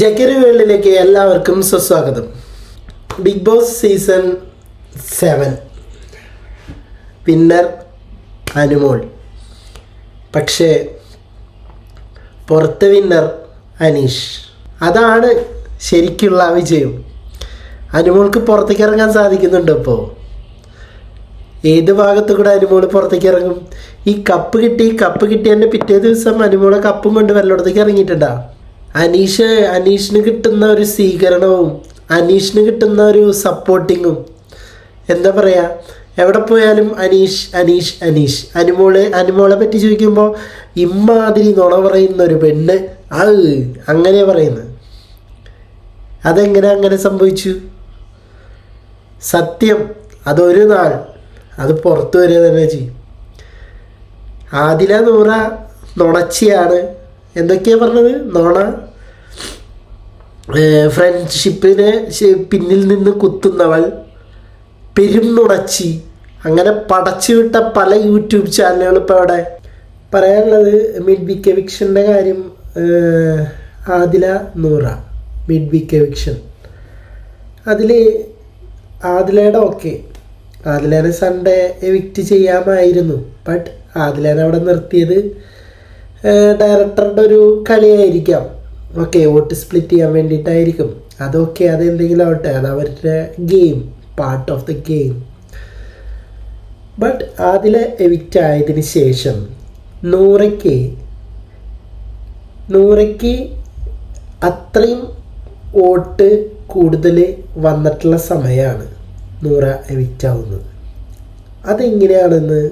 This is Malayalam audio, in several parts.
ജക്കരി വേൾഡിലേക്ക് എല്ലാവർക്കും സുസ്വാഗതം. Bigg Boss season seven winner Anumol. പക്ഷേ പുറത്ത് വിന്നർ അനീഷ്. അതാണ് ശരിക്കുള്ള വിജയം. അനുമോൾക്ക് പുറത്തേക്ക് ഇറങ്ങാൻ സാധിക്കുന്നുണ്ട് ഇപ്പോൾ ഏത് ഭാഗത്തു കൂടെ അനുമോൾ പുറത്തേക്ക് ഇറങ്ങും? ഈ കപ്പ് കിട്ടി കപ്പ് കിട്ടിയതിന്റെ പിറ്റേ ദിവസം അനുമോളെ കപ്പും കൊണ്ട് വല്ലയിടത്തേക്ക് ഇറങ്ങിയിട്ടുണ്ടാ? അനീഷ് അനീഷിന് കിട്ടുന്ന ഒരു സ്വീകരണവും അനീഷിന് കിട്ടുന്ന ഒരു സപ്പോർട്ടിങ്ങും എന്താ പറയുക എവിടെ പോയാലും അനീഷ് അനീഷ് അനീഷ്. അനുമോൾ അനുമോളെ പറ്റി ചോദിക്കുമ്പോൾ ഇമ്മാതിരി നുണ പറയുന്ന ഒരു പെണ്ണ്. ആ അങ്ങനെ പറയുന്നത്. അതെങ്ങനെ അങ്ങനെ സംഭവിച്ചു? സത്യം അതൊരു നാൾ. അത് പുറത്തു വരിക തന്നെ ചെയ്യും. ആദില നൂറ നുണച്ചിയാണ്. എന്തൊക്കെയാ പറഞ്ഞത്? നോണ ഫ്രണ്ട്ഷിപ്പിനെ പിന്നിൽ നിന്ന് കുത്തുന്നവൾ പെരുന്നുണച്ചി അങ്ങനെ പടച്ചു വിട്ട പല യൂട്യൂബ് ചാനലുകൾ ഇപ്പോൾ അവിടെ. പറയാനുള്ളത് മിഡ് വീക്ക് കെവിക്ഷന്റെ കാര്യം Adila Noora mid week eviction അതിൽ ആദിലയുടെ ഓക്കെ. ആദിലേനെ സൺഡേ എവിക്റ്റ് ചെയ്യാമായിരുന്നു. ബട്ട് ആദിലേനെ അവിടെ നിർത്തിയത് ഡയറക്ടറുടെ ഒരു കളിയായിരിക്കാം. ഓക്കെ വോട്ട് സ്പ്ലിറ്റ് ചെയ്യാൻ വേണ്ടിയിട്ടായിരിക്കും. അതൊക്കെ അതെന്തെങ്കിലും ആവട്ടെ അത് അവരുടെ game part of the game but അതിൽ എവിക്റ്റ് ആയതിന് ശേഷം നൂറയ്ക്ക് നൂറയ്ക്ക് അത്രയും വോട്ട് കൂടുതൽ വന്നിട്ടുള്ള സമയമാണ് നൂറ എവിക്റ്റ് ആവുന്നത്. അതെങ്ങനെയാണെന്ന്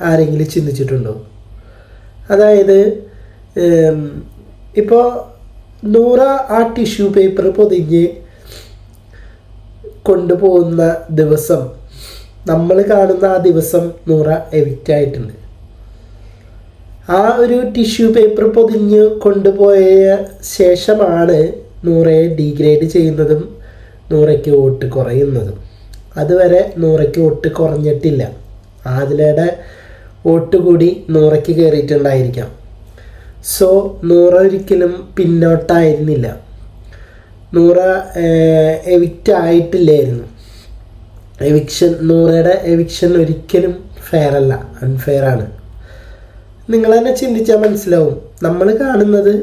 ആരെങ്കിലും ചിന്തിച്ചിട്ടുണ്ടോ? അതായത് ഇപ്പോൾ നൂറ ആ ടിഷ്യൂ പേപ്പർ പൊതിഞ്ഞ് കൊണ്ടുപോകുന്ന ദിവസം നമ്മൾ കാണുന്ന ആ ദിവസം നൂറ എവിറ്റ് ആയിട്ടുണ്ട്. ആ ഒരു ടിഷ്യൂ പേപ്പർ പൊതിഞ്ഞ് കൊണ്ടുപോയ ശേഷമാണ് നൂറയെ ഡീഗ്രേഡ് ചെയ്യുന്നതും നൂറയ്ക്ക് വോട്ട് കുറയുന്നതും. അതുവരെ നൂറയ്ക്ക് വോട്ട് കുറഞ്ഞിട്ടില്ല. ആദിലയുടെ വോട്ട് കൂടി നൂറയ്ക്ക് കയറിയിട്ടുണ്ടായിരിക്കാം സോ നൂറ ഒരിക്കലും പിന്നോട്ടായിരുന്നില്ല. നൂറ എവിക്റ്റ് ആയിട്ടില്ലായിരുന്നു. എവിക്ഷൻ നൂറയുടെ എവിക്ഷൻ ഒരിക്കലും ഫെയർ അല്ല അൺഫെയർ ആണ്. നിങ്ങൾ തന്നെ ചിന്തിച്ചാൽ മനസ്സിലാവും. നമ്മൾ കാണുന്നത്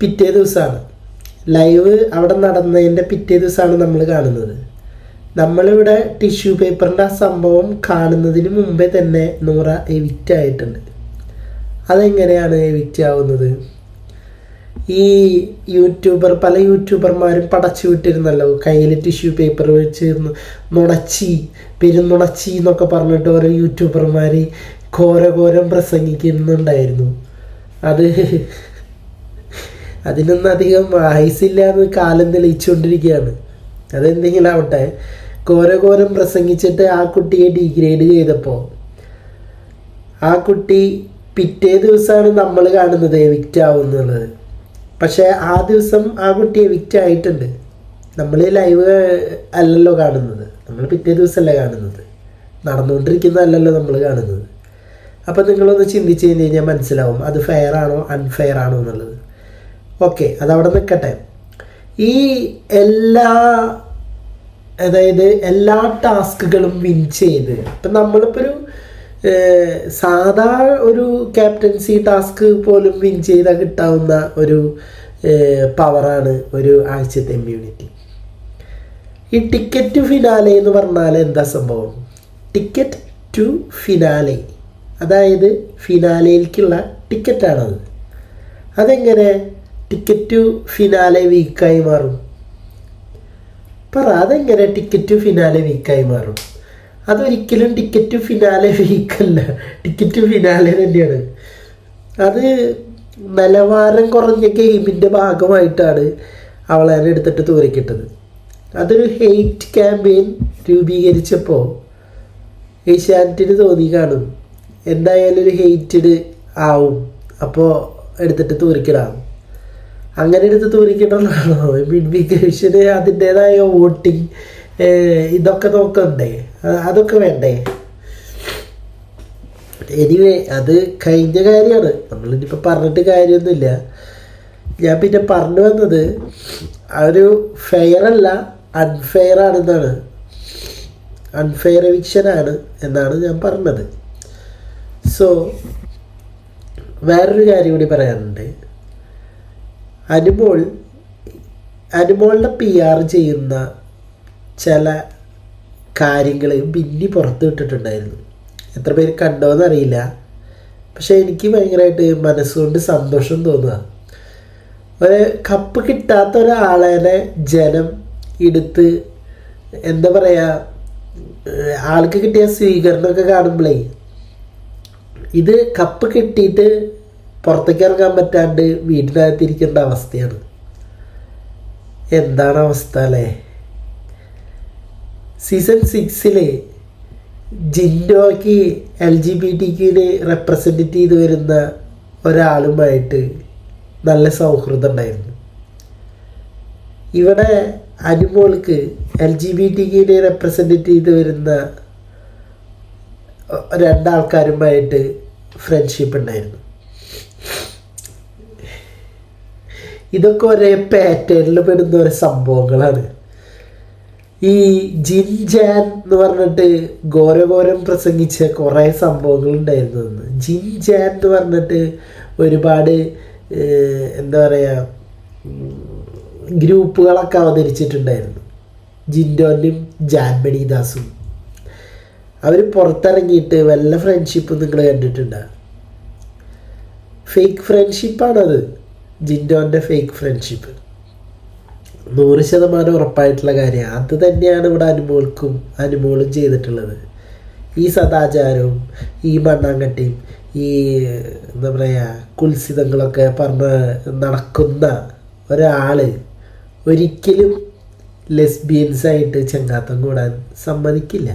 പിറ്റേ ദിവസമാണ് ലൈവ് അവിടെ നടന്നതിന്റെ പിറ്റേ ദിവസമാണ് നമ്മൾ കാണുന്നത്. നമ്മളിവിടെ ടിഷ്യൂ പേപ്പറിന്റെ ആ സംഭവം കാണുന്നതിന് മുമ്പേ തന്നെ നൂറ എവിറ്റ് ആയിട്ടുണ്ട്. അതെങ്ങനെയാണ് എവിറ്റ് ആവുന്നത്? ഈ യൂട്യൂബർ പല യൂട്യൂബർമാരും പടച്ചു വിട്ടിരുന്നല്ലോ. കയ്യിൽ ടിഷ്യൂ പേപ്പർ വെച്ചിരുന്നു. നുണച്ചി പെരുന്നുണച്ചി എന്നൊക്കെ പറഞ്ഞിട്ട് ഓരോ യൂട്യൂബർമാർ ഘോരഘോരം പ്രസംഗിക്കുന്നുണ്ടായിരുന്നു. അത് അതിനൊന്നും അധികം ആയുസില്ല എന്ന് കാലം തെളിയിച്ചുകൊണ്ടിരിക്കുകയാണ്. അതെന്തെങ്കിലും ആവട്ടെ. ഘോരഘോരം പ്രസംഗിച്ചിട്ട് ആ കുട്ടിയെ ഡിഗ്രേഡ് ചെയ്തപ്പോൾ ആ കുട്ടി പിറ്റേ ദിവസമാണ് നമ്മൾ കാണുന്നത് എവിക്റ്റ് ആവുന്നുള്ളത്. പക്ഷേ ആ ദിവസം ആ കുട്ടി എവിക്റ്റ് ആയിട്ടുണ്ട്. നമ്മൾ ലൈവ് അല്ലല്ലോ കാണുന്നത്. നമ്മൾ പിറ്റേ ദിവസമല്ലേ കാണുന്നത്. നടന്നുകൊണ്ടിരിക്കുന്നതല്ലല്ലോ നമ്മൾ കാണുന്നത്. അപ്പോൾ നിങ്ങളൊന്ന് ചിന്തിച്ച് കഴിഞ്ഞ് കഴിഞ്ഞാൽ മനസ്സിലാവും അത് ഫെയർ ആണോ അൺഫെയർ ആണോ എന്നുള്ളത്. ഓക്കെ അതവിടെ നിൽക്കട്ടെ ഈ എല്ലാ അതായത് എല്ലാ ടാസ്കുകളും വിൻ ചെയ്ത്. ഇപ്പം നമ്മളിപ്പോൾ ഒരു സാധാ ഒരു ക്യാപ്റ്റൻസി ടാസ്ക് പോലും വിൻ ചെയ്താൽ കിട്ടാവുന്ന ഒരു പവറാണ് ഒരു ആഴ്ചത്തെ ഇമ്മ്യൂണിറ്റി. ഈ ടിക്കറ്റ് ഫിനാലെ എന്ന് പറഞ്ഞാൽ എന്താ സംഭവം? Ticket to finale. അതായത് ഫിനാലയിലേക്കുള്ള ടിക്കറ്റാണത്. അതെങ്ങനെ? ടിക്കറ്റ് ടു ഫിനാലെ വീക്കായി മാറും. പറ അതെങ്ങനെ ടിക്കറ്റ് ഫിനാലെ വീക്കായി മാറും? അതൊരിക്കലും ടിക്കറ്റ് ഫിനാലെ വീക്കല്ല ടിക്കറ്റ് ഫിനാലെ തന്നെയാണ്. അത് നിലവാരം കുറഞ്ഞ ഗെയിമിന്റെ ഭാഗമായിട്ടാണ് അവളെ എടുത്തിട്ട് തൂറിക്കിട്ടത് അതൊരു ഹെയ്റ്റ് ക്യാമ്പയിൻ രൂപീകരിച്ചപ്പോൾ ഏഷ്യാനെറ്റിന് തോന്നി കാണും. എന്തായാലും ഒരു ഹെയ്റ്റഡ് ആവും. അപ്പോൾ എടുത്തിട്ട് തൂറിക്കിടാം അങ്ങനെ എടുത്ത് തൂരിക്കിട്ടണോ മിഡ് അതിന്റെതായ വോട്ടിങ് ഇതൊക്കെ നോക്കണ്ടേ? അതൊക്കെ വേണ്ടേ? എനിവേ അത് കഴിഞ്ഞ കാര്യമാണ്. നമ്മളിനിപ്പോൾ പറഞ്ഞിട്ട് കാര്യമൊന്നുമില്ല. ഞാൻ പിന്നെ പറഞ്ഞു വന്നത് ഒരു ഫെയർ അല്ല അൺഫെയർ ആണെന്നാണ്. അൺഫെയർ എവിക്ഷനാണ് എന്നാണ് ഞാൻ പറഞ്ഞത്. സോ വേറൊരു കാര്യം കൂടി പറയാനുണ്ട്. അനുമോൾ അനുബോളിനെ പി ആർ ചെയ്യുന്ന ചില കാര്യങ്ങൾ ബിന്നി പുറത്ത് വിട്ടിട്ടുണ്ടായിരുന്നു എത്ര പേര് കണ്ടോന്ന് അറിയില്ല. പക്ഷേ എനിക്ക് ഭയങ്കരമായിട്ട് മനസ്സുകൊണ്ട് സന്തോഷം തോന്നുക. ഒരു കപ്പ് കിട്ടാത്ത ഒരാളെ ജനം എടുത്ത് എന്താ പറയുക ആൾക്ക് കിട്ടിയ സ്വീകരണമൊക്കെ കാണുമ്പോഴേ ഇത് കപ്പ് കിട്ടിയിട്ട് പുറത്തേക്ക് ഇറങ്ങാൻ പറ്റാണ്ട് വീട്ടിനകത്തിരിക്കേണ്ട അവസ്ഥയാണ്. എന്താണ് അവസ്ഥ അല്ലേ? സീസൺ സിക്സിൽ ജിൻഡോക്ക് എൽ ജി ബി ടി ടിക്കിന് റെപ്രസെന്റ് ചെയ്ത് വരുന്ന ഒരാളുമായിട്ട് നല്ല സൗഹൃദം ഉണ്ടായിരുന്നു. ഇവിടെ അനുമോൾക്ക് എൽ ജി ബി ടി ടിക്കിനെ റെപ്രസെന്റ് ചെയ്ത് വരുന്ന രണ്ടാൾക്കാരുമായിട്ട് ഫ്രണ്ട്ഷിപ്പ് ഉണ്ടായിരുന്നു. ഇതൊക്കെ ഒരേ പാറ്റേണിൽ പെടുന്ന ഒരു സംഭവങ്ങളാണ്. ഈ ജിൻജാൻ എന്ന് പറഞ്ഞിട്ട് ഘോരഘോരം പ്രസംഗിച്ച കുറേ സംഭവങ്ങൾ ഉണ്ടായിരുന്നു അന്ന്. ജിൻജാൻ എന്ന് പറഞ്ഞിട്ട് ഒരുപാട് എന്താ പറയുക ഗ്രൂപ്പുകളൊക്കെ അവതരിച്ചിട്ടുണ്ടായിരുന്നു. ജിൻഡോനും ജാൻമണി ദാസും അവർ പുറത്തിറങ്ങിയിട്ട് വല്ല ഫ്രണ്ട്ഷിപ്പും നിങ്ങൾ കണ്ടിട്ടുണ്ടോ? ഫേക്ക് ഫ്രണ്ട്ഷിപ്പാണത് ജിൻഡോന്റെ ഫേക്ക് ഫ്രണ്ട്ഷിപ്പ് നൂറ് ശതമാനം ഉറപ്പായിട്ടുള്ള കാര്യം. അത് തന്നെയാണ് ഇവിടെ അനുമോൾക്കും അനുമോളും ചെയ്തിട്ടുള്ളത്. ഈ സദാചാരവും ഈ മണ്ണാങ്കട്ടിയും ഈ എന്താ പറയുക കുൽസിതങ്ങളൊക്കെ പറഞ്ഞ് നടക്കുന്ന ഒരാൾ ഒരിക്കലും ലെസ്ബിയൻസായിട്ട് ചെങ്കാത്തം കൂടാൻ സമ്മതിക്കില്ല.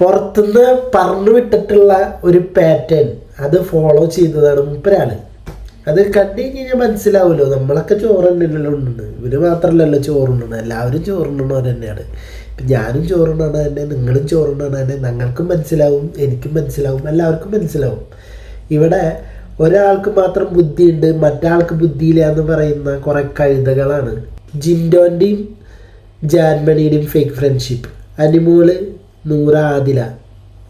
പുറത്തുനിന്ന് പറഞ്ഞു വിട്ടിട്ടുള്ള ഒരു പാറ്റേൺ അത് ഫോളോ ചെയ്യുന്നതാണ് മൂപ്പരാൾ. അത് കണ്ടു കഴിഞ്ഞാൽ മനസ്സിലാവുമല്ലോ നമ്മളൊക്കെ ചോറുണ്ടല്ലോ ഉണ്ടെന്ന് ഇവർ മാത്രമല്ലല്ലോ ചോറുണ്ടണം എല്ലാവരും ചോറുണ്ടണവർ തന്നെയാണ്. ഇപ്പം ഞാനും ചോറുണ്ടാണ് തന്നെ നിങ്ങളും ചോറുണ്ടാണ് തന്നെ. ഞങ്ങൾക്കും മനസ്സിലാവും എനിക്കും മനസ്സിലാവും എല്ലാവർക്കും മനസ്സിലാവും. ഇവിടെ ഒരാൾക്ക് മാത്രം ബുദ്ധിയുണ്ട് മറ്റാൾക്ക് ബുദ്ധിയില്ല എന്ന് പറയുന്ന കുറേ കഴുതകളാണ് ജിൻഡോന്റെയും ജാൻമണിയുടെയും fake friendship Anumol Noora Adila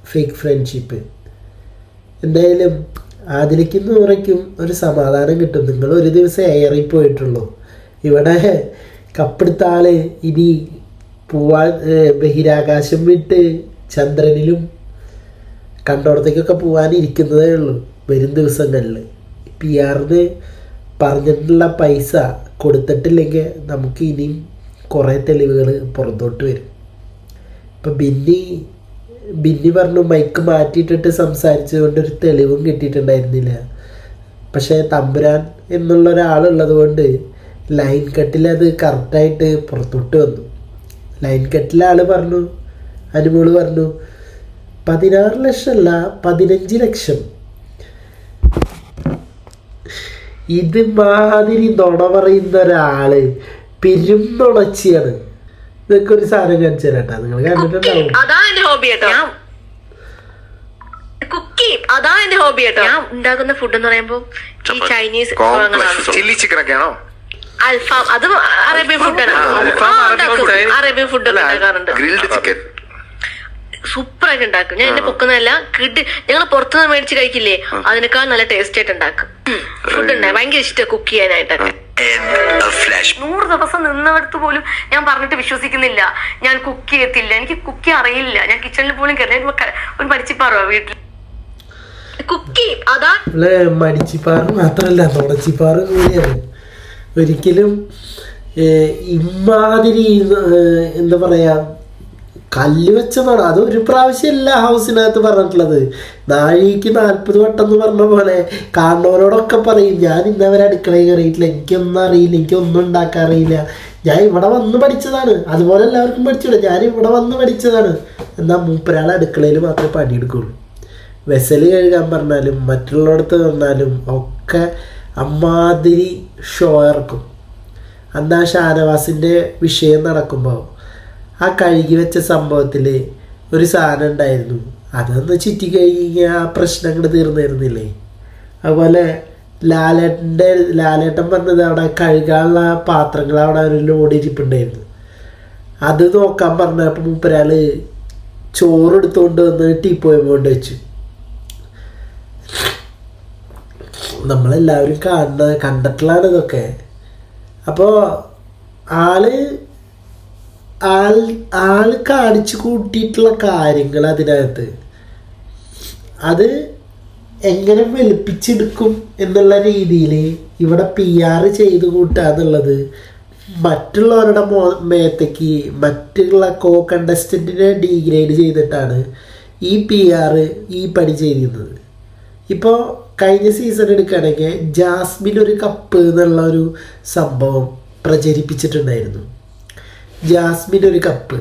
fake friendship എന്തായാലും ആദിലയ്ക്കും നൂറയ്ക്കും ഒരു സമാധാനം കിട്ടും. നിങ്ങൾ ഒരു ദിവസം എയറിൽ പോയിട്ടുള്ളൂ. ഇവിടെ കപ്പെടുത്ത ഇനി ഏഹ്, ബഹിരാകാശം വിട്ട് ചന്ദ്രനിലും കണ്ടോടത്തേക്കൊക്കെ പോകാനിരിക്കുന്നതേ ഉള്ളൂ. വരും ദിവസങ്ങളിൽ പി ആറിന് പറഞ്ഞിട്ടുള്ള പൈസ കൊടുത്തിട്ടില്ലെങ്കിൽ നമുക്ക് ഇനിയും കുറേ തെളിവുകൾ പുറത്തോട്ട് വരും. ഇപ്പം ബിന്നി ബിന്നി പറഞ്ഞു മൈക്ക് മാറ്റിയിട്ടിട്ട് സംസാരിച്ചതുകൊണ്ട് ഒരു തെളിവും കിട്ടിയിട്ടുണ്ടായിരുന്നില്ല. പക്ഷേ തമ്പുരാൻ എന്നുള്ള ഒരാളുള്ളത് കൊണ്ട് ലൈൻ കട്ടിൽ അത് കറക്റ്റായിട്ട് പുറത്തോട്ട് വന്നു. ലൈൻ കട്ടിലെ ആൾ പറഞ്ഞു അനുമോൾ പറഞ്ഞു പതിനാറ് ലക്ഷമല്ല പതിനഞ്ച് ലക്ഷം. ഇത് മാതിരി നുണ പറയുന്ന ഒരാൾ പെരും നുണച്ചിയാണ് ഇതൊക്കെ ഒരു സാധനം കാണിച്ചു തരാട്ടാ നിങ്ങൾ കണ്ടിട്ടുണ്ടാവും. അതാ എന്റെ ഹോബി കേട്ടോ കുക്കി അതാ എന്റെ ഹോബി കേട്ടോ ഞാൻ ഉണ്ടാക്കുന്ന ഫുഡ് എന്ന് പറയുമ്പോ ഈ ചൈനീസ് വിഭവങ്ങളാണ് ചില്ലി ചിക്കൻ ഒക്കെ ആണോ. അൽഫാം അത് അറേബ്യൻ ഫുഡാണ് അറേബ്യൻ ഫുഡ് ഉണ്ടാക്കാറുണ്ട്. ഗ്രിൽഡ് ചിക്കൻ സൂപ്പർ ആയിട്ട് ഉണ്ടാക്കും. ഞാൻ എന്നെ പൊക്കുന്നതല്ല കിഡ് ഞങ്ങൾ പുറത്തുനിന്ന് മേടിച്ച് കഴിക്കില്ലേ? അതിനേക്കാൾ നല്ല ടേസ്റ്റ് ആയിട്ട് ഉണ്ടാക്കും. ഫുഡ് ഉണ്ടായി ഭയങ്കര ഇഷ്ടം കുക്ക് ചെയ്യാനായിട്ടൊക്കെ. നൂറ് ദിവസം നിന്നവർക്ക് പോലും ഞാൻ പറഞ്ഞിട്ട് വിശ്വസിക്കുന്നില്ല. ഞാൻ കുക്ക് ചെയ്യത്തില്ല. എനിക്ക് കുക്ക് അറിയില്ല. ഞാൻ കിച്ചണിൽ പോലും കയറി ഒരു മരിച്ചിപ്പാറോ വീട്ടിൽ കുക്കി അതാ? മടിച്ചിപ്പാറ് മാത്രമല്ല തുടച്ചിപ്പാറ് കൂടിയാണ്. ഒരിക്കലും ഇമാതിരി എന്താ പറയാ കല്ല് വെച്ചതാണ്. അത് ഒരു പ്രാവശ്യം പ്രാവശ്യമല്ല ഹൗസിനകത്ത് പറഞ്ഞിട്ടുള്ളത്. നാഴിക്ക് നാൽപ്പത് വട്ടം എന്ന് പറഞ്ഞ പോലെ കാണുന്നവരോടൊക്കെ പറയും ഞാൻ ഇന്നവരെ അടുക്കളയിൽ കയറിയിട്ടില്ല. എനിക്കൊന്നും അറിയില്ല. എനിക്കൊന്നും ഉണ്ടാക്കാൻ അറിയില്ല. ഞാൻ ഇവിടെ വന്ന് പഠിച്ചതാണ്. അതുപോലെ എല്ലാവർക്കും പഠിച്ചില്ല ഞാൻ ഇവിടെ വന്ന് പഠിച്ചതാണ്. എന്നാൽ മൂപ്പരാൾ അടുക്കളയിൽ മാത്രമേ പണിയെടുക്കുള്ളൂ. വെസൽ കഴുകാൻ പറഞ്ഞാലും മറ്റുള്ളിടത്ത് വന്നാലും ഒക്കെ അമ്മാതിരി ഷോ ഇറക്കും അന്ന് ഷാനവാസിന്റെ വിഷയം നടക്കുമ്പോൾ ആ കഴുകി വെച്ച സംഭവത്തിൽ ഒരു സാധനം ഉണ്ടായിരുന്നു. അതൊന്ന് ചുറ്റി കഴിഞ്ഞാൽ ആ പ്രശ്നങ്ങൾ തീർന്നിരുന്നില്ലേ? അതുപോലെ ലാലേട്ടന്റെ ലാലേട്ടൻ പറഞ്ഞത് അവിടെ കഴുകാനുള്ള പാത്രങ്ങൾ അവിടെ ഒരു ലോഡ് അത് നോക്കാൻ പറഞ്ഞപ്പോൾ മൂപ്പരാൾ ചോറ് എടുത്തുകൊണ്ട് വന്ന് ടീപ്പോയി കൊണ്ട് വെച്ചു. നമ്മളെല്ലാവരും കാണുന്നത് കണ്ടിട്ടുള്ളതാണ് ഇതൊക്കെ. അപ്പോൾ ആൾ ആൾ ആൾ കാണിച്ചു കൂട്ടിയിട്ടുള്ള കാര്യങ്ങൾ അതിനകത്ത്. അത് എങ്ങനെ വെളുപ്പിച്ചെടുക്കും എന്നുള്ള രീതിയിൽ ഇവിടെ പി ആർ ചെയ്ത് കൂട്ടുക എന്നുള്ളത് മറ്റുള്ളവരുടെ മോ മേത്തേക്ക് മറ്റുള്ള കോ കണ്ടസ്റ്റന്റിനെ ഡീഗ്രേഡ് ചെയ്തിട്ടാണ് ഈ പി ആർ ഈ പണി ചെയ്തിരുന്നത് ഇപ്പോൾ കഴിഞ്ഞ സീസൺ എടുക്കുകയാണെങ്കിൽ ജാസ്മിൻ ഒരു കപ്പ് എന്നുള്ള ഒരു സംഭവം പ്രചരിപ്പിച്ചിട്ടുണ്ടായിരുന്നു. ജാസ്മിൻ ഒരു കപ്പ്.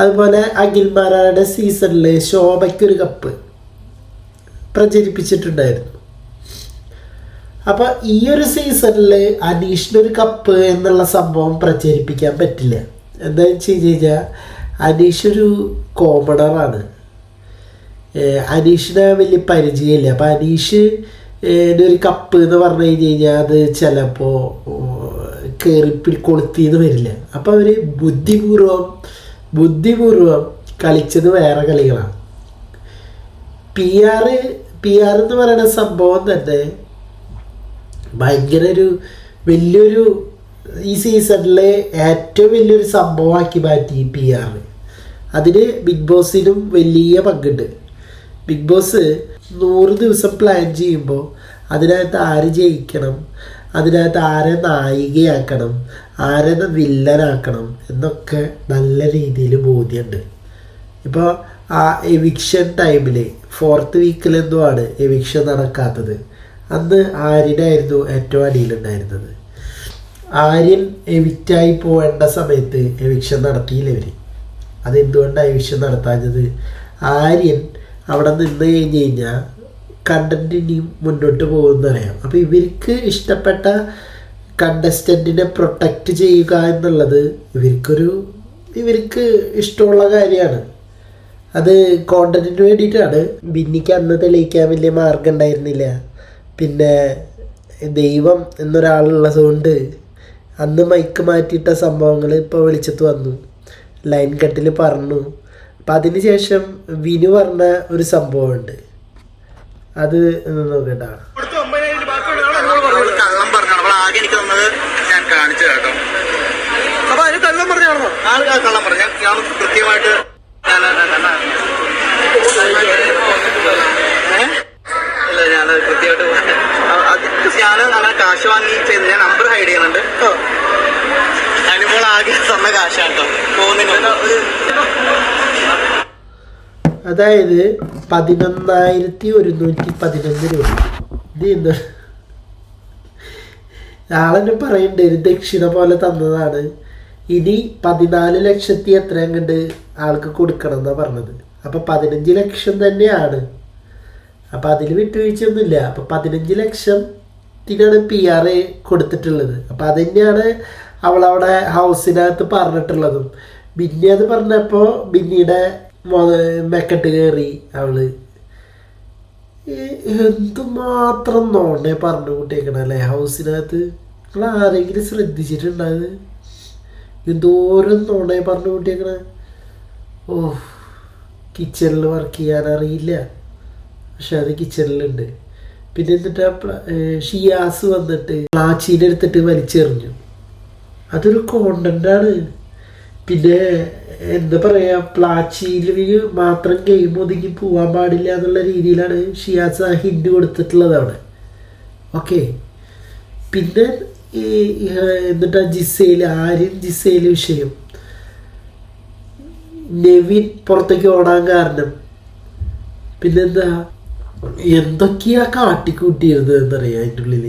അതുപോലെ അഖിൽമാരായുടെ സീസണിൽ ശോഭയ്ക്കൊരു കപ്പ് പ്രചരിപ്പിച്ചിട്ടുണ്ടായിരുന്നു. അപ്പോൾ ഈ ഒരു സീസണിൽ അനീഷിനൊരു കപ്പ് എന്നുള്ള സംഭവം പ്രചരിപ്പിക്കാൻ പറ്റില്ല. എന്താ വെച്ച് കഴിഞ്ഞാൽ അനീഷ് ഒരു കോമഡറാണ് അനീഷിനെ വലിയ പരിചയമില്ല. അപ്പൊ അനീഷ് ഒരു കപ്പ് എന്ന് പറഞ്ഞു കഴിഞ്ഞ് കഴിഞ്ഞാൽ അത് ചിലപ്പോൾ കയറി കൊളുത്തിയത് വരില്ല. അപ്പോൾ അവർ ബുദ്ധിപൂർവം ബുദ്ധിപൂർവം കളിച്ചത് വേറെ കളികളാണ്. പി ആർ പി ആർ എന്ന് പറയുന്ന സംഭവം തന്നെ ഭയങ്കര ഒരു വലിയൊരു ഈ സീസണിലെ ഏറ്റവും വലിയൊരു സംഭവമാക്കി മാറ്റി പി ആർ അതിന് ബിഗ് ബോസിനും വലിയ പങ്കുണ്ട്. ബിഗ് ബോസ് നൂറ് ദിവസം പ്ലാൻ ചെയ്യുമ്പോൾ അതിനകത്ത് ആര് ജയിക്കണം? അതിനകത്ത് ആരെ നായികയാക്കണം ആരെ വില്ലനാക്കണം എന്നൊക്കെ നല്ല രീതിയിൽ ബോധ്യമുണ്ട്. ഇപ്പോൾ ആ എവിക്ഷൻ ടൈമിൽ ഫോർത്ത് വീക്കിലെന്തോ ആണ് എവിക്ഷൻ നടക്കാത്തത്. അന്ന് ആര്യനായിരുന്നു ഏറ്റവും അടിയിലുണ്ടായിരുന്നത് ആര്യൻ എവിക്റ്റായി പോകേണ്ട സമയത്ത് എവിക്ഷൻ നടത്തിയില്ല ഇവർ അതെന്തുകൊണ്ടാണ് എവിക്ഷൻ നടത്താഞ്ഞത്? ആര്യൻ അവിടെ നിന്ന് കഴിഞ്ഞ് കഴിഞ്ഞാൽ കണ്ടന്റ് ഇനിയും മുന്നോട്ട് പോകുന്നറിയാം. അപ്പോൾ ഇവർക്ക് ഇഷ്ടപ്പെട്ട കണ്ടസ്റ്റന്റിനെ പ്രൊട്ടക്റ്റ് ചെയ്യുക എന്നുള്ളത് ഇവർക്കൊരു ഇവർക്ക് ഇഷ്ടമുള്ള കാര്യമാണ്. അത് കോണ്ടന്റിന് വേണ്ടിയിട്ടാണ്. ബിന്നിക്ക് അന്ന് തെളിയിക്കാൻ വലിയ മാർഗം ഉണ്ടായിരുന്നില്ല. പിന്നെ ദൈവം എന്നൊരാളുള്ളത് കൊണ്ട് അന്ന് മൈക്ക് മാറ്റിയിട്ട സംഭവങ്ങൾ ഇപ്പോൾ വെളിച്ചത്ത് വന്നു. ലൈൻ കട്ടിൽ പറഞ്ഞു. അപ്പം അതിന് ശേഷം വിനു പറഞ്ഞ ഒരു സംഭവമുണ്ട്. അത് അങ്ങനെ കാശ് വാങ്ങി ചെയ്ത് ഞാൻ നമ്പർ ഹൈഡ് ചെയ്യുന്നുണ്ട്. അനുമോൾ ആകെ തന്ന കാശാട്ടോ പോകുന്നില്ല അതായത് പതിനൊന്നായിരത്തി ഒരുന്നൂറ്റി പതിനൊന്ന് രൂപ. ഇത് ഇന്ന് ആളെന്നെ പറയണ്ട് ഒരു ദക്ഷിണ പോലെ തന്നതാണ്. ഇനി പതിനാല് ലക്ഷത്തി എത്രയും കണ്ട് ആൾക്ക് കൊടുക്കണം എന്നാണ് പറഞ്ഞത്. അപ്പൊ പതിനഞ്ച് ലക്ഷം തന്നെയാണ്. അപ്പൊ അതിൽ വിട്ടുവീഴ്ചയൊന്നുമില്ല. അപ്പൊ പതിനഞ്ച് ലക്ഷത്തിനാണ് പി ആർ എ കൊടുത്തിട്ടുള്ളത്. അപ്പൊ അത് തന്നെയാണ് അവളവിടെ ഹൗസിനകത്ത് പറഞ്ഞിട്ടുള്ളതും. ബിന്നി അത് പറഞ്ഞപ്പോൾ ബിന്നിയുടെ മെക്കെട്ട് കയറി അവൾ. എന്തുമാത്രം നോണ്ടേ പറഞ്ഞു കൂട്ടിയേക്കണല്ലേ ഹൗസിനകത്ത് നിങ്ങൾ ആരെങ്കിലും ശ്രദ്ധിച്ചിട്ടുണ്ടായത്? എന്തോരം നോണ്ടേ പറഞ്ഞു കൂട്ടിയേക്കണ? ഓ കിച്ചണിൽ വർക്ക് ചെയ്യാൻ അറിയില്ല. പക്ഷെ അത് കിച്ചണിലുണ്ട്. പിന്നെ എന്നിട്ട് ഷിയാസ് വന്നിട്ട് പ്ലാച്ചീനെടുത്തിട്ട് വലിച്ചെറിഞ്ഞു. അതൊരു കോണ്ടന്റാണ് പിന്നെ എന്താ പറയാ പ്ലാച്ചിയിൽ മാത്രം ഗെയിം ഒതുങ്ങി പോവാൻ പാടില്ല എന്നുള്ള രീതിയിലാണ് ഷിയാസ് ആ കൊടുത്തിട്ടുള്ളത് അവിടെ ഓക്കെ പിന്നെ ഈ എന്നിട്ട് ജിസയിൽ ആര്യൻ ജിസയിൽ വിഷയം. നെവിൻ പുറത്തേക്ക് ഓടാൻ കാരണം. പിന്നെന്താ എന്തൊക്കെയാ കാട്ടിക്കൂട്ടിയിരുന്നത് എന്നറിയാം അതിന്റെ ഉള്ളിൽ?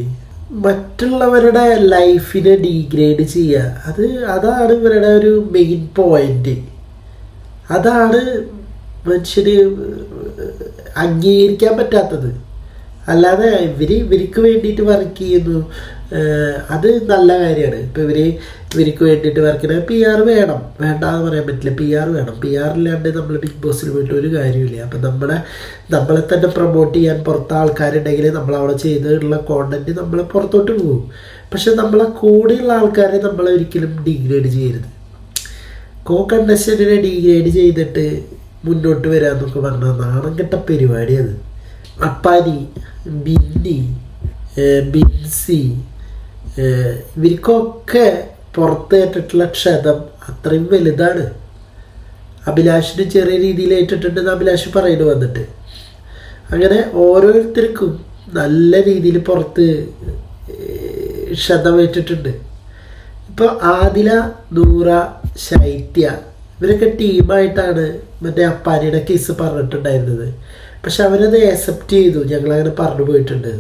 മറ്റുള്ളവരുടെ ലൈഫിനെ ഡീഗ്രേഡ് ചെയ്യുക. അത് അതാണ് ഇവരുടെ ഒരു മെയിൻ പോയിന്റ് അതാണ് മനുഷ്യന് അംഗീകരിക്കാൻ പറ്റാത്തത്. അല്ലാതെ ഇവർ ഇവർക്ക് വേണ്ടിയിട്ട് വർക്ക് ചെയ്യുന്നു. അത് നല്ല കാര്യമാണ്. ഇപ്പോൾ ഇവർ ഇവർക്ക് വേണ്ടിയിട്ട് വർക്ക് ചെയ്യുന്നത് പി ആർ വേണം. വേണ്ട എന്ന് പറയാൻ പറ്റില്ല. പി ആർ വേണം. പി ആർ ഇല്ലാണ്ട് നമ്മൾ ബിഗ് ബോസിൽ പോയിട്ട് ഒരു കാര്യമില്ല അപ്പം നമ്മുടെ നമ്മളെ തന്നെ പ്രൊമോട്ട് ചെയ്യാൻ പുറത്ത് ആൾക്കാരുണ്ടെങ്കിൽ നമ്മൾ അവിടെ ചെയ്തിട്ടുള്ള കോണ്ടന്റ് നമ്മൾ പുറത്തോട്ട് പോകും. പക്ഷെ നമ്മളെ കൂടെയുള്ള ആൾക്കാരെ നമ്മൾ ഒരിക്കലും ഡിഗ്രേഡ് ചെയ്യരുത്. കോ കണ്ടസ്റ്റന്റിനെ ഡിഗ്രേഡ് ചെയ്തിട്ട് മുന്നോട്ട് വരാന്നൊക്കെ പറഞ്ഞാൽ നാണം കെട്ട പരിപാടി അത്. അപ്പാനി ബിന്നി ബിൻസി ഇവർക്കൊക്കെ പുറത്തേറ്റിട്ടുള്ള ക്ഷതം അത്രയും വലുതാണ്. അഭിലാഷിന് ചെറിയ രീതിയിൽ ഏറ്റിട്ടുണ്ടെന്ന് അഭിലാഷ് പറയുന്നു വന്നിട്ട്. അങ്ങനെ ഓരോരുത്തർക്കും നല്ല രീതിയിൽ പുറത്ത് ക്ഷതമേറ്റിട്ടുണ്ട് ഇപ്പോൾ ആദില നൂറ ശൈത്യ ഇവരൊക്കെ ടീമായിട്ടാണ് മറ്റേ അപ്പാനിയുടെ കേസ് പറഞ്ഞിട്ടുണ്ടായിരുന്നത്. പക്ഷെ അവരത് ആക്സെപ്റ്റ് ചെയ്തു. ഞങ്ങളങ്ങനെ പറഞ്ഞു പോയിട്ടുണ്ട്.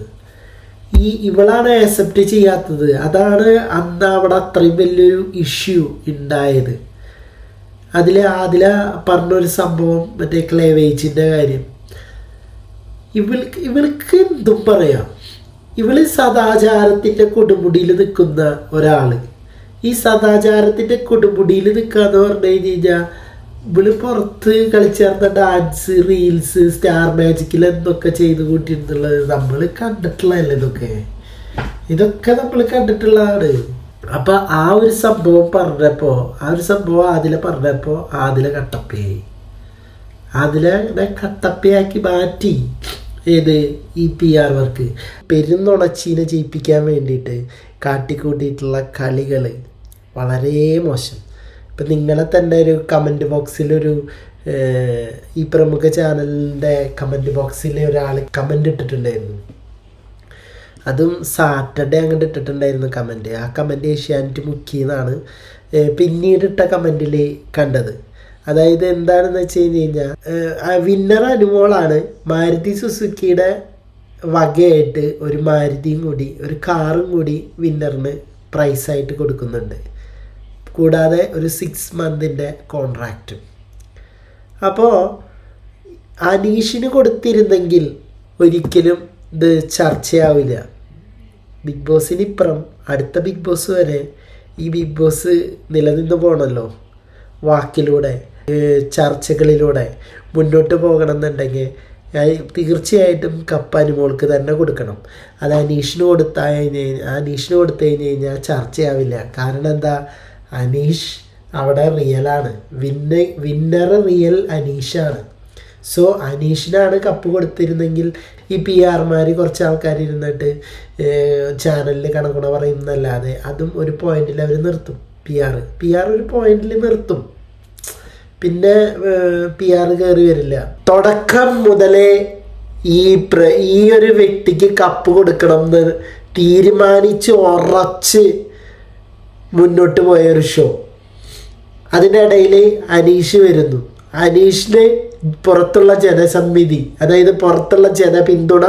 ഈ ഇവളാണ് അക്സെപ്റ്റ് ചെയ്യാത്തത്. അതാണ് അന്ന് അവിടെ അത്രയും വലിയൊരു ഇഷ്യൂ ഉണ്ടായത്. അതിൽ ആദില പറഞ്ഞൊരു സംഭവം മറ്റേ ക്ലേവേജിന്റെ കാര്യം. ഇവൾക്ക് ഇവൾക്ക് എന്തും പറയാം. ഇവൾ സദാചാരത്തിന്റെ കൊടുമുടിയിൽ നിൽക്കുന്ന ഒരാൾ ഈ സദാചാരത്തിന്റെ കൊടുമുടിയിൽ നിൽക്കുക എന്ന് പറഞ്ഞു കഴിഞ്ഞ് കഴിഞ്ഞാൽ ഇവൾ പുറത്ത് കളിച്ചേർന്ന ഡാൻസ് റീൽസ് സ്റ്റാർ മാജിക്കിൽ എന്തൊക്കെ ചെയ്ത് കൂട്ടിയിരുന്നുള്ളത് നമ്മൾ കണ്ടിട്ടുള്ളതല്ലേ ഇതൊക്കെ? ഇതൊക്കെ നമ്മൾ കണ്ടിട്ടുള്ളതാണ്. അപ്പൊ ആ ഒരു സംഭവം പറഞ്ഞപ്പോ ആ ഒരു സംഭവം ആദില പറഞ്ഞപ്പോ ആദില കട്ടപ്പയായി. ഇങ്ങനെ കട്ടപ്പയാക്കി മാറ്റി. ഏത്? ഈ പി ആർ വർക്ക് പെരുന്നുണച്ചീനെ ജയിപ്പിക്കാൻ വേണ്ടിയിട്ട് കാട്ടിക്കൂട്ടിയിട്ടുള്ള കളികൾ വളരെ മോശം. ഇപ്പം നിങ്ങളെ തന്നെ ഒരു കമന്റ് ബോക്സിലൊരു ഈ പ്രമുഖ ചാനലിന്റെ കമന്റ് ബോക്സിൽ ഒരാൾ കമന്റ് ഇട്ടിട്ടുണ്ടായിരുന്നു. അതും സാറ്റർഡേ അങ്ങോട്ട് ഇട്ടിട്ടുണ്ടായിരുന്നു കമന്റ് ആ കമന്റ് ഏഷ്യാനെറ്റ് മുക്കിയെന്നാണ് പിന്നീട് ഇട്ട കമന്റിൽ കണ്ടത്. അതായത് എന്താണെന്ന് വെച്ച് കഴിഞ്ഞ് കഴിഞ്ഞാൽ വിന്നർ അനുമോളാണ് മാരുതി സുസുക്കിയുടെ വകയായിട്ട് ഒരു മാരുതിയും കൂടി ഒരു കാറും കൂടി വിന്നറിന് പ്രൈസായിട്ട് കൊടുക്കുന്നുണ്ട്. കൂടാതെ ഒരു സിക്സ് മന്തിന്റെ കോൺട്രാക്റ്റും അപ്പോൾ അനീഷിന് കൊടുത്തിരുന്നെങ്കിൽ ഒരിക്കലും ഇത് ചർച്ചയാവില്ല. ബിഗ് ബോസിനിപ്പുറം അടുത്ത ബിഗ് ബോസ് വരെ ഈ ബിഗ് ബോസ് നിലനിന്ന് പോകണമല്ലോ വാക്കിലൂടെ ചർച്ചകളിലൂടെ മുന്നോട്ട് പോകണമെന്നുണ്ടെങ്കിൽ ഞാൻ തീർച്ചയായിട്ടും കപ്പ് അനുമോൾക്ക് തന്നെ കൊടുക്കണം. അത് അനീഷിന് കൊടുത്താൽ കഴിഞ്ഞ് അനീഷിന് കൊടുത്തു കഴിഞ്ഞ് കഴിഞ്ഞാൽ ചർച്ചയാവില്ല. കാരണം എന്താ? അനീഷ് അവിടെ റിയലാണ് വിന്ന വിന്നർ റിയൽ അനീഷാണ് സോ അനീഷിനാണ് കപ്പ് കൊടുത്തിരുന്നെങ്കിൽ ഈ പി ആർമാർ കുറച്ച് ആൾക്കാർ ഇരുന്നിട്ട് ചാനലിൽ കണക്കുണ പറയുന്നല്ലാതെ അതും ഒരു പോയിന്റിൽ അവർ നിർത്തും പി ആർ പി ആർ ഒരു പോയിന്റിൽ നിർത്തും. പിന്നെ പി ആർ കയറി വരില്ല. തുടക്കം മുതലേ ഈ പ്ര ഈ ഒരു വ്യക്തിക്ക് കപ്പ് കൊടുക്കണം എന്ന് തീരുമാനിച്ച് ഉറച്ച് മുന്നോട്ട് പോയ ഒരു ഷോ അതിന്റെ ഇടയിൽ അനീഷ് വരുന്നു. അനീഷിന് പുറത്തുള്ള ജനസമ്മിതി അതായത് പുറത്തുള്ള ജന പിന്തുണ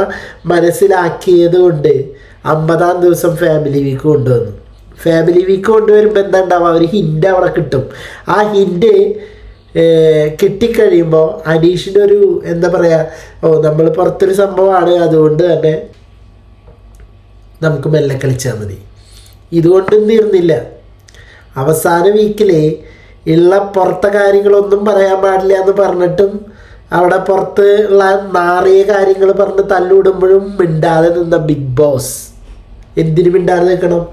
മനസ്സിലാക്കിയത് കൊണ്ട് അമ്പതാം ദിവസം ഫാമിലി വീക്ക് കൊണ്ടുവന്നു. ഫാമിലി വീക്ക് കൊണ്ടുവരുമ്പോൾ എന്താ ഉണ്ടാവുക ഒരു ഹിന്റ് അവിടെ കിട്ടും. ആ ഹിന്റ് കിട്ടിക്കഴിയുമ്പോൾ അനീഷിന്റെ ഒരു എന്താ പറയുക ഓ നമ്മൾ പുറത്തൊരു സംഭവമാണ് അതുകൊണ്ട് തന്നെ നമുക്ക് മെല്ലെ കളിച്ചാൽ മതി. ഇതുകൊണ്ടും തീർന്നില്ല. അവസാന വീക്കിൽ ഉള്ള പുറത്തെ കാര്യങ്ങളൊന്നും പറയാൻ പാടില്ല എന്ന് പറഞ്ഞിട്ടും അവിടെ പുറത്ത് ഉള്ള നാറിയ കാര്യങ്ങൾ പറഞ്ഞ് തല്ലുവിടുമ്പോഴും മിണ്ടാതെ നിന്ന ബിഗ് ബോസ് എന്തിനു മിണ്ടാതെ നിൽക്കണം?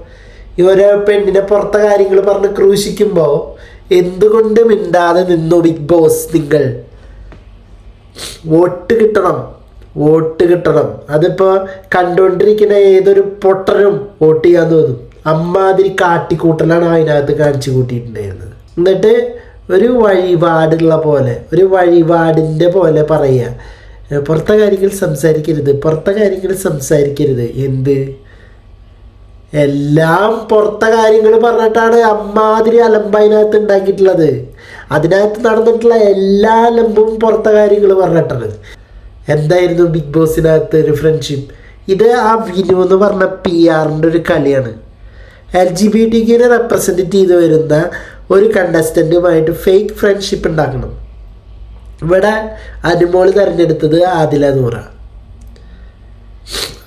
ഇവരെ പെണ്ണിനെ പുറത്തെ കാര്യങ്ങൾ പറഞ്ഞ് ക്രൂശിക്കുമ്പോൾ എന്തുകൊണ്ട് മിണ്ടാതെ നിന്നു ബിഗ് ബോസ് നിങ്ങൾ? വോട്ട് കിട്ടണം. വോട്ട് കിട്ടണം. അതിപ്പോൾ കണ്ടുകൊണ്ടിരിക്കുന്ന ഏതൊരു പൊട്ടനും വോട്ട് ചെയ്യാൻ തോന്നും. അമ്മാതിരി കാട്ടിക്കൂട്ടലാണ് അതിനകത്ത് കാണിച്ചു കൂട്ടിയിട്ടുണ്ടായിരുന്നത്. എന്നിട്ട് ഒരു വഴിപാടുള്ള പോലെ ഒരു വഴിപാടിന്റെ പോലെ പറയുക പുറത്തെ കാര്യങ്ങൾ സംസാരിക്കരുത് പുറത്തെ കാര്യങ്ങൾ സംസാരിക്കരുത്. എന്ത്? എല്ലാം പുറത്തെ കാര്യങ്ങൾ പറഞ്ഞിട്ടാണ് അമ്മാതിരി അലമ്പ് അതിനകത്ത് ഉണ്ടാക്കിയിട്ടുള്ളത്. അതിനകത്ത് നടന്നിട്ടുള്ള എല്ലാ അലമ്പും പുറത്തെ കാര്യങ്ങൾ പറഞ്ഞിട്ടാണ്. എന്തായിരുന്നു ബിഗ് ബോസിനകത്ത് ഒരു ഫ്രണ്ട്ഷിപ്പ് ഇത് ആ വിനു എന്ന് പറഞ്ഞ പി ആറിന്റെ ഒരു കളിയാണ്. എൽ ജി ബി ടിക്കിനെ റെപ്രസെന്റ് ചെയ്ത് വരുന്ന ഒരു കണ്ടസ്റ്റന്റുമായിട്ട് ഫേക്ക് ഫ്രണ്ട്ഷിപ്പ് ഉണ്ടാക്കണം. ഇവിടെ അനുമോൾ തിരഞ്ഞെടുത്തത് ആദില നൂറ.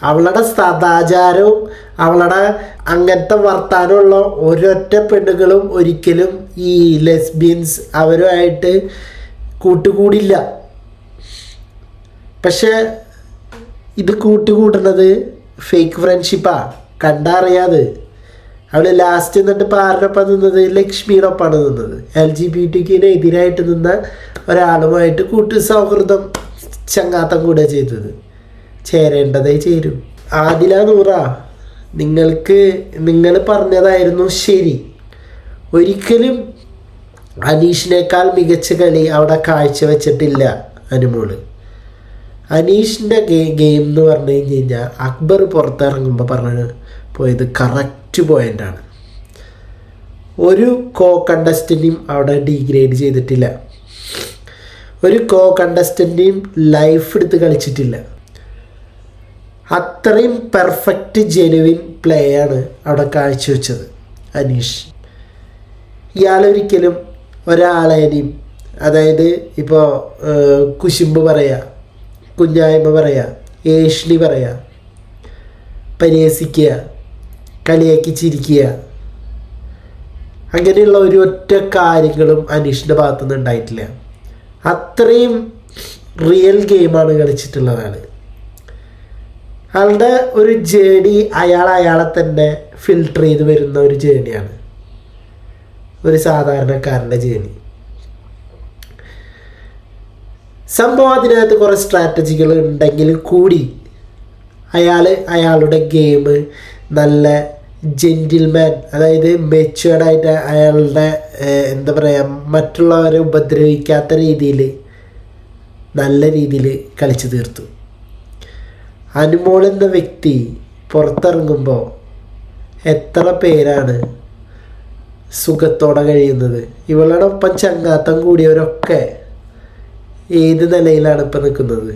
അവളുടെ സദാചാരവും അവളുടെ അങ്ങനത്തെ വർത്താനമുള്ള ഒരൊറ്റ പെണ്ണുകളും ഒരിക്കലും ഈ ലെസ്ബിയൻസ് അവരുമായിട്ട് കൂട്ടുകൂടില്ല. പക്ഷെ ഇത് കൂട്ടുകൂട്ടുന്നത് ഫേക്ക് ഫ്രണ്ട്ഷിപ്പാണ് കണ്ടറിയാതെ അവൾ ലാസ്റ്റ് എന്നിട്ട് ഇപ്പോൾ ആരുടെ ഒപ്പം നിന്നത്? ലക്ഷ്മിയുടെ ഒപ്പമാണ് നിന്നത്. എൽ ജി ബി ടിക്കിന് എതിരായിട്ട് നിന്ന ഒരാളുമായിട്ട് കൂട്ടു സൗഹൃദം ചങ്ങാത്തം കൂടെ ചെയ്തത്. ചേരേണ്ടതേ ചേരും. ആദില നൂറ നിങ്ങൾക്ക് നിങ്ങൾ പറഞ്ഞതായിരുന്നു ശരി. ഒരിക്കലും അനീഷിനേക്കാൾ മികച്ച കളി അവിടെ കാഴ്ചവെച്ചിട്ടില്ല അനുമോൾ. അനീഷിന്റെ ഗെയിം എന്ന് പറഞ്ഞു കഴിഞ്ഞ് കഴിഞ്ഞാൽ അക്ബർ പുറത്തിറങ്ങുമ്പോൾ പറഞ്ഞത് പോയത് കറക്റ്റ് പോയിന്റാണ് ഒരു കോ കണ്ടസ്റ്റന്റിയും അവിടെ ഡീഗ്രേഡ് ചെയ്തിട്ടില്ല. ഒരു കോ കണ്ടസ്റ്റന്റിയും ലൈഫ് എടുത്ത് കളിച്ചിട്ടില്ല. അത്രയും പെർഫെക്റ്റ് ജെനുവിൻ പ്ലേ ആണ് അവിടെ കാഴ്ചവെച്ചത് അനീഷ്. ഇയാളൊരിക്കലും ഒരാളേനെയും അതായത് ഇപ്പോൾ കുശുമ്പ് പറയാ കുഞ്ഞായ്മ പറയാ ഏഷ്ലി പറയാ പരിഹസിക്കുക കളിയാക്കി ചിരിക്കുക അങ്ങനെയുള്ള ഒരു ഒറ്റ കാര്യങ്ങളും അനീഷിന്റെ ഭാഗത്തുനിന്ന് ഉണ്ടായിട്ടില്ല. അത്രയും റിയൽ ഗെയിമാണ് കളിച്ചിട്ടുള്ളതാണ് അയാളുടെ ഒരു ജേണി അയാൾ അയാളെ തന്നെ ഫിൽട്ടർ ചെയ്ത് വരുന്ന ഒരു ജേണിയാണ് ഒരു സാധാരണക്കാരന്റെ ജേണി സംഭവം അതിനകത്ത് കുറേ സ്ട്രാറ്റജികൾ ഉണ്ടെങ്കിൽ കൂടി അയാൾ അയാളുടെ ഗെയിം നല്ല ജെന്റിൽമാൻ അതായത് മെച്ചുവേർഡായിട്ട് അയാളുടെ എന്താ പറയുക മറ്റുള്ളവരെ ഉപദ്രവിക്കാത്ത രീതിയിൽ നല്ല രീതിയിൽ കളിച്ചു തീർത്തു. അനുമോൾ എന്ന വ്യക്തി പുറത്തിറങ്ങുമ്പോൾ എത്ര പേരാണ് സുഖത്തോടെ കഴിയുന്നത്? ഇവളുടെ ഒപ്പം ചങ്ങാത്തം കൂടിയവരൊക്കെ ഏത് നിലയിലാണ് ഇപ്പം നിൽക്കുന്നത്?